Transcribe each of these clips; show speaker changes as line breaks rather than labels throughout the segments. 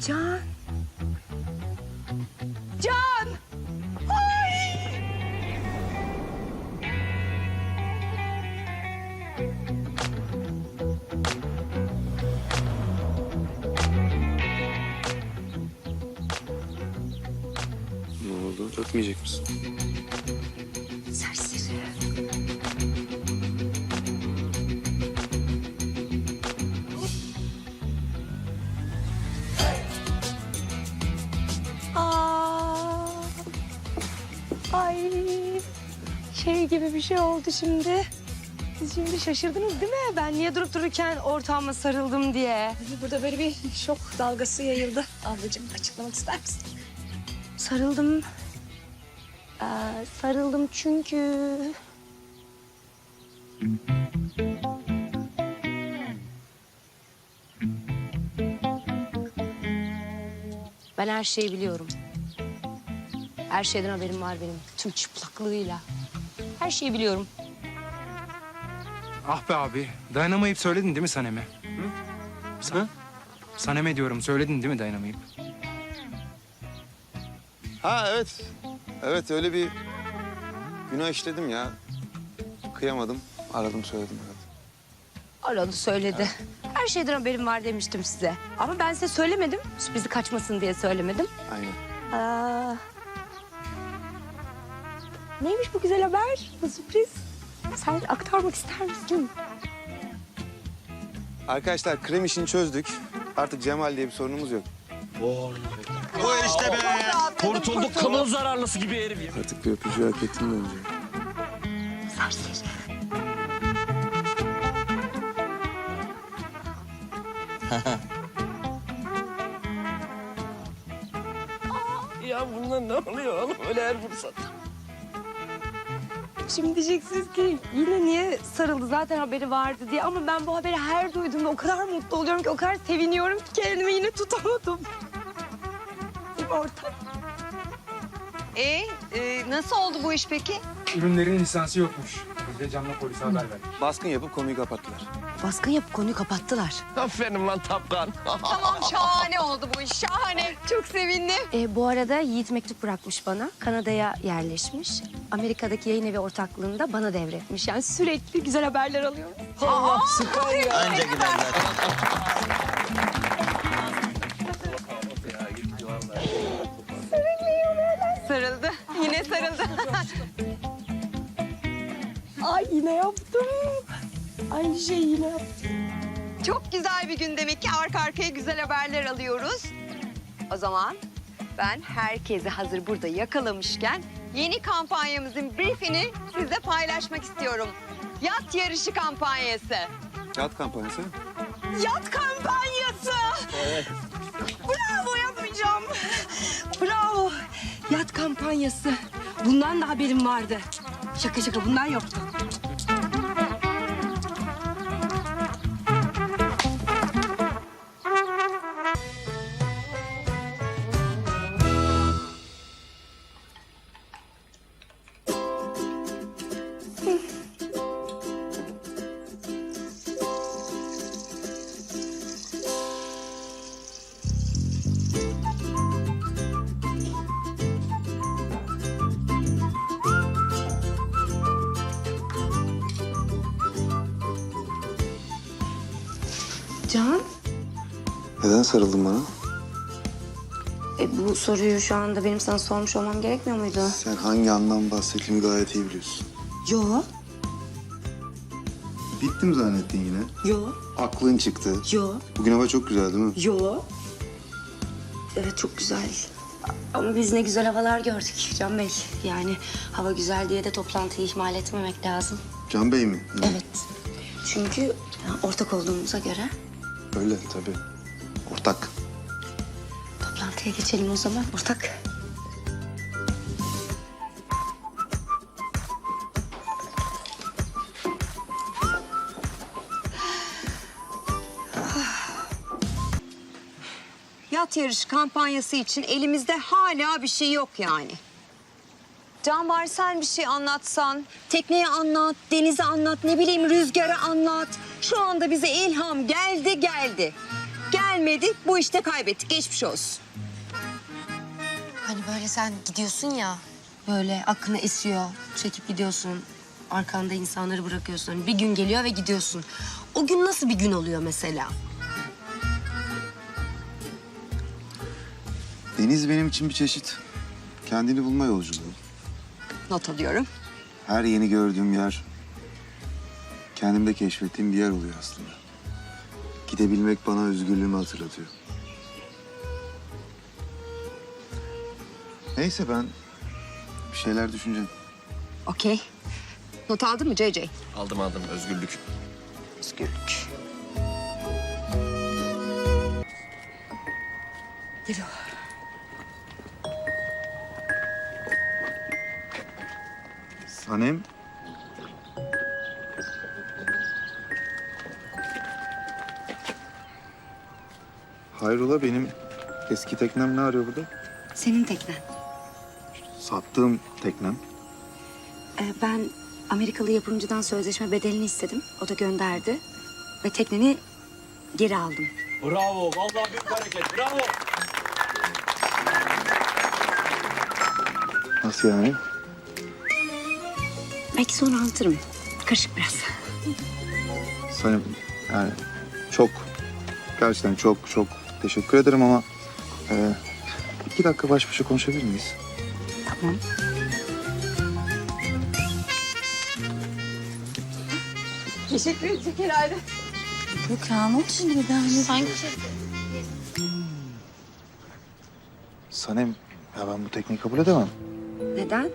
Can. Can. Ay.
Ne oldu? Öpmeyecek misin?
Şey gibi bir şey oldu şimdi. Siz şimdi şaşırdınız değil mi? Ben niye durup dururken ortağıma sarıldım diye.
Burada böyle bir şok dalgası yayıldı. Ablacığım açıklamak ister misin?
Sarıldım. Ee, sarıldım çünkü... Ben her şeyi biliyorum. Her şeyden haberim var benim. Tüm çıplaklığıyla. Her şeyi biliyorum.
Ah be abi. Dayanamayıp söyledin değil mi Sanem'e?
Ha?
Sanem'e diyorum. Söyledin değil mi dayanamayıp?
Ha evet. Evet öyle bir günah işledim ya. Kıyamadım. Aradım söyledim evet.
Aradı söyledi. Her şeyden haberim var demiştim size. Ama ben size söylemedim. Sürprizi kaçmasın diye söylemedim.
Aynen.
Aa, neymiş bu güzel haber? Bu sürpriz. Sen aktarmak ister misin?
Arkadaşlar krem işini çözdük. Artık Cemal diye bir sorunumuz yok.
Bu işte be. Kurtulduk kılın zararlısı gibi herif ya.
Artık bir öpücüğü hak ettim bence.
Ya bunlar ne oluyor oğlum öyle her fırsat?
Şimdi diyeceksiniz ki yine niye sarıldı zaten haberi vardı diye. Ama ben bu haberi her duyduğumda o kadar mutlu oluyorum ki o kadar seviniyorum ki kendimi yine tutamadım. Ortak?
E, e, nasıl oldu bu iş peki?
Ürünlerin lisansı yokmuş. Biz de Can'la polise haber verdik.
Baskın yapıp konuyu kapattılar.
Baskın yapıp konuyu kapattılar.
Aferin lan Tapkan.
Tamam şahane oldu bu iş şahane. Çok sevindim.
E, bu arada Yiğit mektup bırakmış bana. Kanada'ya yerleşmiş. Amerika'daki yayın evi ortaklığında bana devretmiş. Yani sürekli güzel haberler alıyorum.
Allah süper ya.
Anca gider zaten.
Sarıldı. Yine sarıldı.
Ay yine yaptım. Aynı şeyi yine yaptım.
Çok güzel bir gün demek ki arka arkaya güzel haberler alıyoruz. O zaman ben herkesi hazır burada yakalamışken yeni kampanyamızın briefini sizle paylaşmak istiyorum. Yat yarışı kampanyası.
Kağıt kampanyası.
Yat kampanyası. Bravo yapmayacağım. Bravo. Yat kampanyası. Bundan da haberim vardı. Şaka şaka bundan yoktu.
Neden sarıldın bana?
e, bu soruyu şu anda benim sana sormuş olmam gerekmiyor muydu?
Sen hangi anlam bahsettiğimi gayet iyi biliyorsun.
Yo,
Bittim zannettin yine.
yo,
Aklın çıktı.
yo,
Bugün hava çok güzel değil mi?
yo. Evet çok güzel. Ama biz ne güzel havalar gördük Can Bey. Yani hava güzel diye de toplantıyı ihmal etmemek lazım.
Can Bey mi? Hı.
Evet. Çünkü ortak olduğumuza göre
Öyle tabii. Ortak.
toplantıya geçelim o zaman. Ortak.
Yat yarışı kampanyası için elimizde hala bir şey yok yani. Can var sen bir şey anlatsan. Tekneye anlat, denize anlat, ne bileyim rüzgara anlat. Şu anda bize ilham geldi geldi. Gel gelmedi. Bu işte kaybettik. Geçmiş olsun.
Hani böyle sen gidiyorsun ya, böyle aklına esiyor, çekip gidiyorsun. Arkanda insanları bırakıyorsun. Bir gün geliyor ve gidiyorsun. O gün nasıl bir gün oluyor mesela?
Deniz benim için bir çeşit kendini bulma yolculuğu.
Not alıyorum.
Her yeni gördüğüm yer kendimde keşfettiğim bir yer oluyor aslında. Gidebilmek bana özgürlüğümü hatırlatıyor. Neyse ben bir şeyler düşüneceğim.
Okey. Not aldın mı CC?
Aldım aldım özgürlük.
Özgürlük. Yürü.
Sanem. Hayrola benim eski teknem ne arıyor burada?
Senin teknen.
Sattığım teknem.
Ee, ben Amerikalı yapımcıdan sözleşme bedelini istedim. O da gönderdi. Ve tekneni geri aldım.
Bravo. Vallahi büyük hareket. Bravo.
Nasıl yani?
Belki sonra anlatırım. Karışık biraz.
Sanem yani çok gerçekten çok çok teşekkür ederim ama e, iki dakika baş başa konuşabilir miyiz?
Tamam.
Teşekkür edecek herhalde.
Yok ya ne oldu şimdi birden? Sanki
Sanem ya ben bu tekniği kabul edemem.
Neden?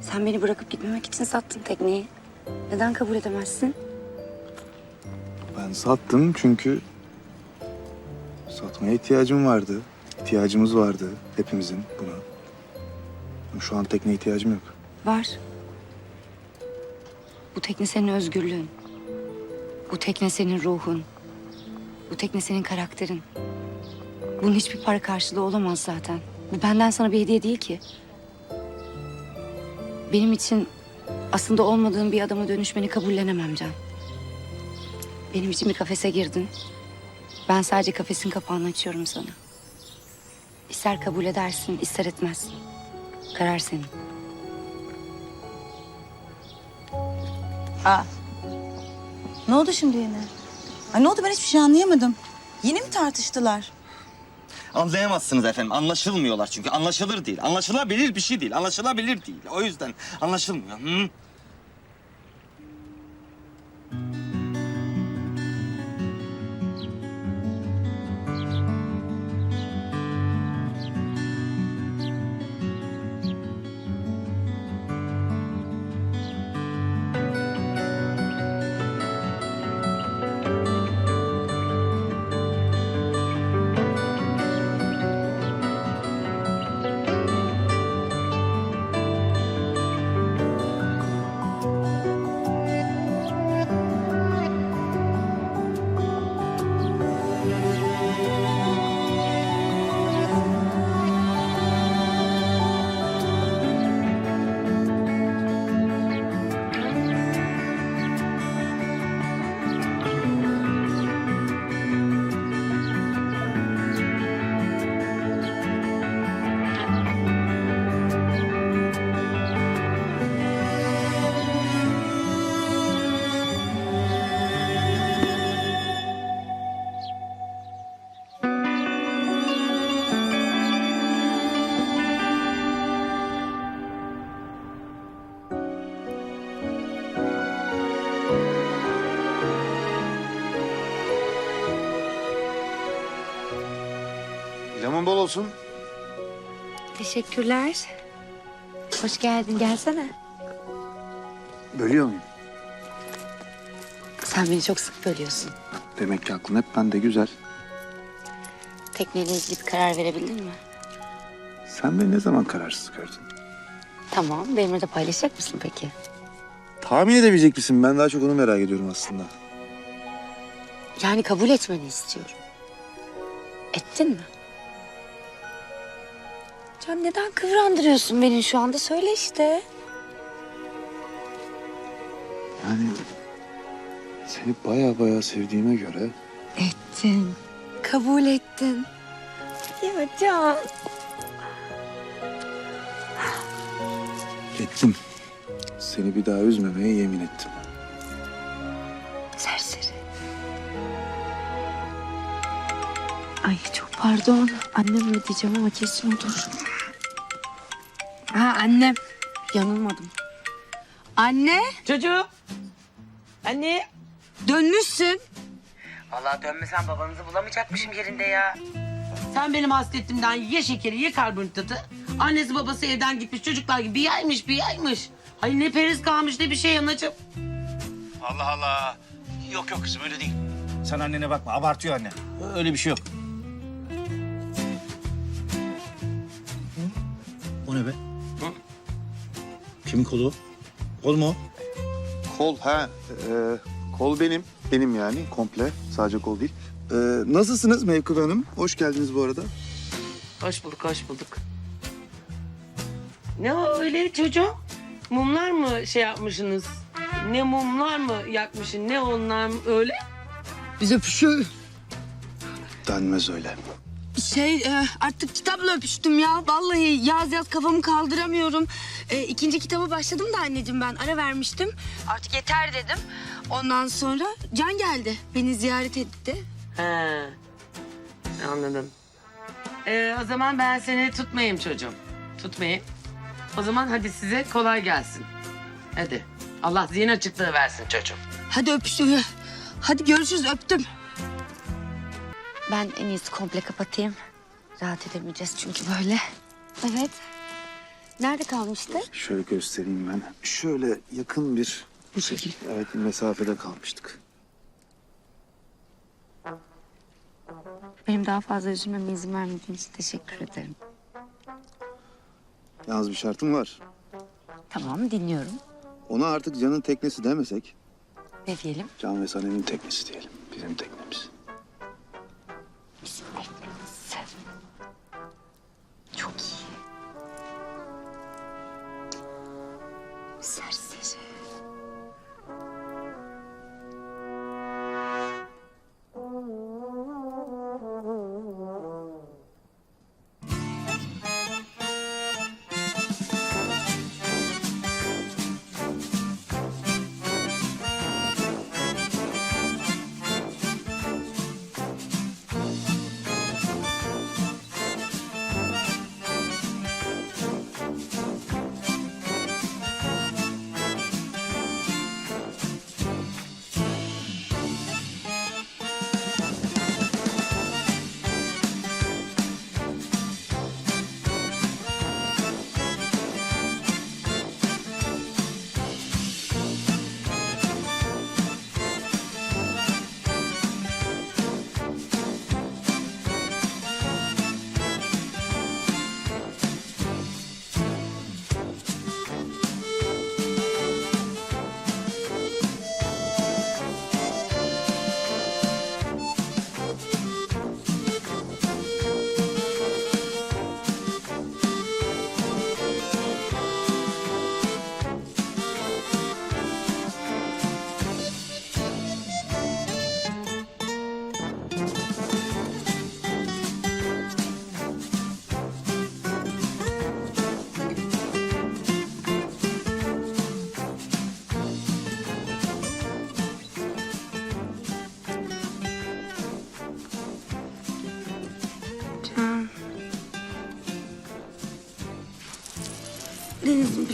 Sen beni bırakıp gitmemek için sattın tekneyi. Neden kabul edemezsin?
Ben sattım çünkü satmaya ihtiyacım vardı. İhtiyacımız vardı hepimizin buna. Ama Şu an tekneye ihtiyacım yok.
Var. Bu tekne senin özgürlüğün. Bu tekne senin ruhun. Bu tekne senin karakterin. Bunun hiçbir para karşılığı olamaz zaten. Bu benden sana bir hediye değil ki. Benim için aslında olmadığım bir adama dönüşmeni kabullenemem Can. Benim için bir kafese girdin. Ben sadece kafesin kapağını açıyorum sana. İster kabul edersin, ister etmezsin. Karar senin.
ne oldu şimdi yine? Ay ne oldu ben hiçbir şey anlayamadım. Yine mi tartıştılar?
Anlayamazsınız efendim. Anlaşılmıyorlar çünkü. Anlaşılır değil. Anlaşılabilir bir şey değil. Anlaşılabilir değil. O yüzden anlaşılmıyor. Hı?
Bol olsun.
Teşekkürler. Hoş geldin. Gelsene.
Bölüyor muyum?
Sen beni çok sık bölüyorsun.
Demek ki aklın hep bende güzel.
Tekneyle ilgili bir karar verebildin mi?
Sen beni ne zaman kararsız gördün?
Tamam. Benimle de paylaşacak mısın peki?
Tahmin edebilecek misin? Ben daha çok onu merak ediyorum aslında.
Yani kabul etmeni istiyorum. Ettin mi? Can neden kıvrandırıyorsun beni şu anda? Söyle işte.
Yani seni baya baya sevdiğime göre
Ettin. kabul ettin. Ya Can.
Ettim. Seni bir daha üzmemeye yemin ettim.
Serseri. Ay çok pardon. Annem mi diyeceğim ama kesin odur. Ha annem. Yanılmadım. Anne
Çocuğum. Anne.
dönmüşsün.
Vallahi dönmesen babanızı bulamayacakmışım yerinde ya. Sen benim hasletimden ye şekeri ye karbonhidratı. Annesi babası evden gitmiş çocuklar gibi bir yaymış bir yaymış. Ay ne periz kalmış ne bir şey anacığım.
Allah Allah. Yok yok kızım öyle değil. Sen annene bakma abartıyor anne. Öyle bir şey yok. O ne be? Kimin kolu? Kol mu o?
Kol ha. e, kol benim. Benim yani komple. Sadece kol değil. E, nasılsınız Mevkıbe Hanım? Hoş geldiniz bu arada.
Hoş bulduk hoş bulduk. Ne o öyle çocuğum? Mumlar mı şey yapmışsınız? Ne mumlar mı yakmışsın ne onlar mı öyle?
Biz öpüşüyor.
Denmez öyle.
Şey e, artık kitapla öpüştüm ya. Vallahi yaz yaz kafamı kaldıramıyorum. E, ikinci kitaba başladım da anneciğim ben ara vermiştim. Artık yeter dedim. Ondan sonra Can geldi. Beni ziyaret etti.
He. Anladım. Ee, o zaman ben seni tutmayayım çocuğum. Tutmayayım. O zaman hadi size kolay gelsin. Hadi. Allah zihin açıklığı versin çocuğum.
Hadi öpüştüm. Hadi görüşürüz öptüm. Ben en iyisi komple kapatayım. Rahat edemeyeceğiz çünkü böyle. Evet. Nerede kalmıştık?
Şöyle göstereyim ben. Şöyle yakın bir...
Bu şekil.
Evet mesafede kalmıştık.
Benim daha fazla üzülmeme izin vermediğin için teşekkür ederim.
Yalnız bir şartım var.
Tamam dinliyorum.
Ona artık Can'ın teknesi demesek...
Ne diyelim?
Can ve Sanem'in teknesi diyelim. Bizim teknemiz.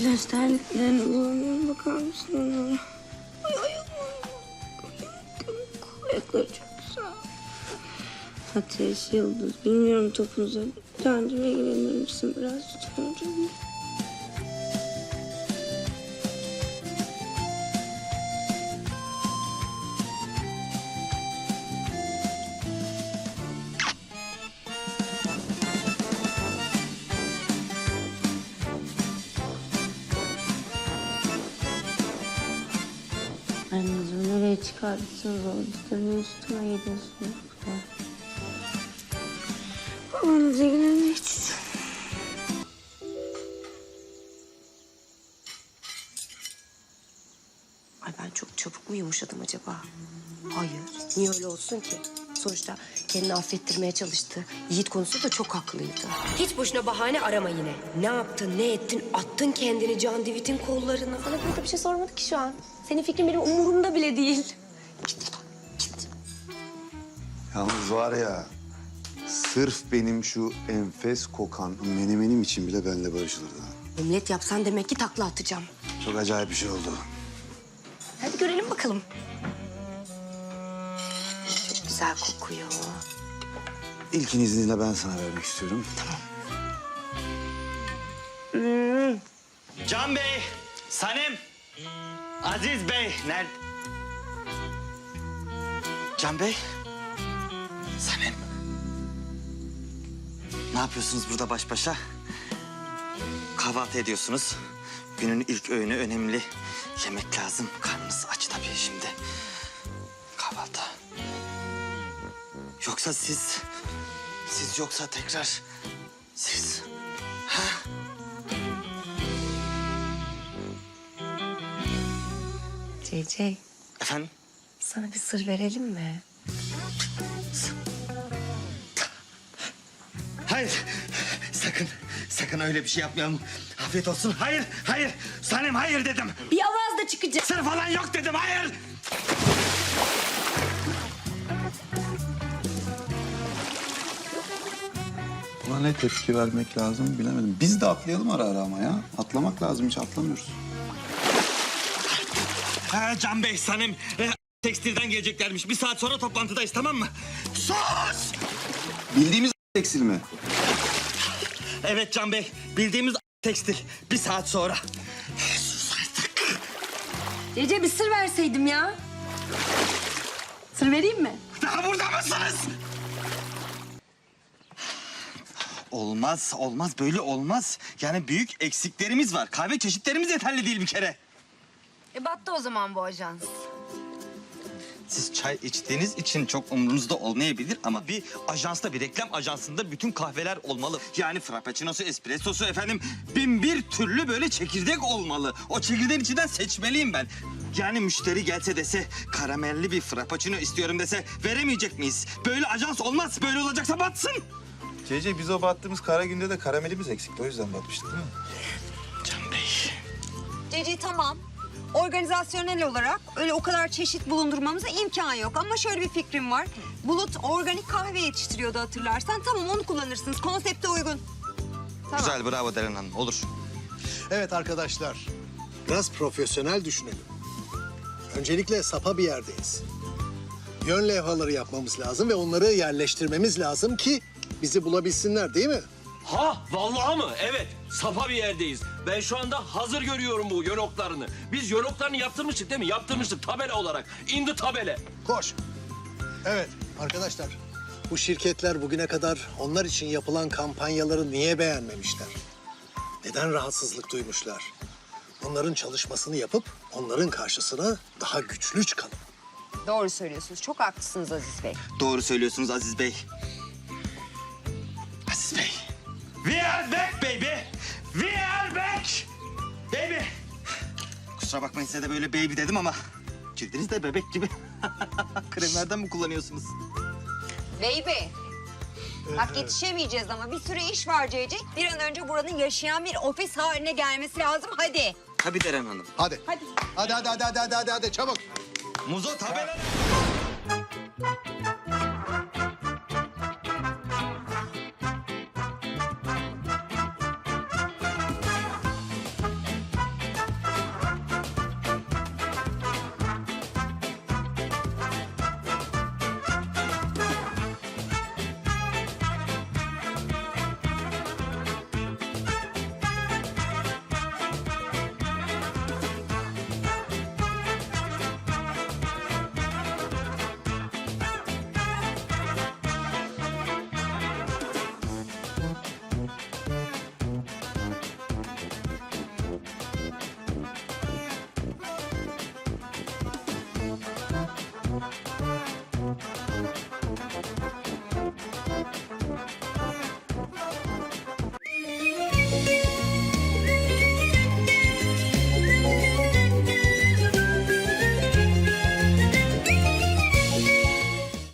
Denizin plaj terliklerine bulamıyorum. Bakar mısın onlara? Ay ayaklarım. Ayakları çok güzel. Ateş, yıldız. Bilmiyorum topunuza. Cancıma ilgilenir misin biraz lütfen? Nereye çıkartıyorsunuz o üstüne üstüne gidiyorsunuz. Babanızla ilgilenmek için.
Ay ben çok çabuk mu yumuşadım acaba? Hayır. Niye öyle olsun ki?
sonuçta. Kendini affettirmeye çalıştı. Yiğit konusunda da çok haklıydı. Hiç boşuna bahane arama yine. Ne yaptın, ne ettin? Attın kendini Can Divit'in kollarına. Sana burada bir şey sormadı ki şu an. Senin fikrin benim umurumda bile değil.
Yalnız var ya, sırf benim şu enfes kokan menemenim için bile benimle barışılırdı. ha.
Emniyet yapsan demek ki takla atacağım.
Çok acayip bir şey oldu.
Hadi görelim bakalım. Çok güzel kokuyor.
İlkin izniyle ben sana vermek istiyorum.
Can Bey, Sanem, Aziz Bey, nerede? Can Bey, Sanem. Ne yapıyorsunuz burada baş başa? Kahvaltı ediyorsunuz. Günün ilk öğünü önemli. Yemek lazım. Karnınız aç tabii şimdi. Kahvaltı. Yoksa siz... Siz yoksa tekrar... Siz...
CC,
Efendim?
Sana bir sır verelim mi?
Hayır. Sakın. Sakın öyle bir şey yapmayalım. Afiyet olsun. Hayır. Hayır. Sanem hayır dedim.
Bir avaz da çıkacak.
Sır falan yok dedim. Hayır.
Buna ne tepki vermek lazım bilemedim. Biz de atlayalım ara ara ama ya. Atlamak lazım hiç atlamıyoruz.
Ha, Can Bey, Sanem e, tekstilden geleceklermiş. Bir saat sonra toplantıdayız tamam mı? Sus!
Bildiğimiz tekstil mi?
Evet Can Bey. Bildiğimiz tekstil. Bir saat sonra. Sus artık.
CC bir sır verseydim ya. Sır vereyim mi?
Daha burada mısınız? Olmaz, olmaz. Böyle olmaz. Yani büyük eksiklerimiz var. Kahve çeşitlerimiz yeterli değil bir kere.
E battı o zaman bu ajans.
Siz çay içtiğiniz için çok umurunuzda olmayabilir ama bir ajansta, bir reklam ajansında bütün kahveler olmalı. Yani frappuccinosu, espressosu efendim bin bir türlü böyle çekirdek olmalı. O çekirdeğin içinden seçmeliyim ben. Yani müşteri gelse dese karamelli bir frappuccino istiyorum dese veremeyecek miyiz? Böyle ajans olmaz. Böyle olacaksa batsın.
CC biz o battığımız kara günde de karamelimiz eksikti. O yüzden batmıştık değil mi?
Can Bey.
Ceci tamam. Organizasyonel olarak öyle o kadar çeşit bulundurmamıza imkan yok. Ama şöyle bir fikrim var. Bulut organik kahve yetiştiriyordu hatırlarsan. Tamam onu kullanırsınız. Konsepte uygun. Tamam.
Güzel bravo Deren Hanım olur.
Evet arkadaşlar, biraz profesyonel düşünelim. Öncelikle sapa bir yerdeyiz. Yön levhaları yapmamız lazım ve onları yerleştirmemiz lazım ki bizi bulabilsinler değil mi?
Ha vallahi mı? Evet. Safa bir yerdeyiz. Ben şu anda hazır görüyorum bu yönoklarını. Biz yönoklarını yaptırmıştık değil mi? Yaptırmıştık tabela olarak. İndi tabela.
Koş. Evet arkadaşlar, bu şirketler bugüne kadar onlar için yapılan kampanyaları niye beğenmemişler? Neden rahatsızlık duymuşlar? Onların çalışmasını yapıp onların karşısına daha güçlü çıkalım.
Doğru söylüyorsunuz. Çok haklısınız Aziz Bey.
Doğru söylüyorsunuz Aziz Bey. We are back baby. We are back. Baby. Kusura bakmayın size de böyle baby dedim ama cildiniz de bebek gibi. Kremlerden mi kullanıyorsunuz?
Baby. Bak yetişemeyeceğiz ama bir sürü iş var Ceci. Bir an önce buranın yaşayan bir ofis haline gelmesi lazım. Hadi.
Tabii Deren Hanım.
Hadi. Hadi. Hadi hadi hadi hadi hadi, hadi çabuk.
Muzo tabela.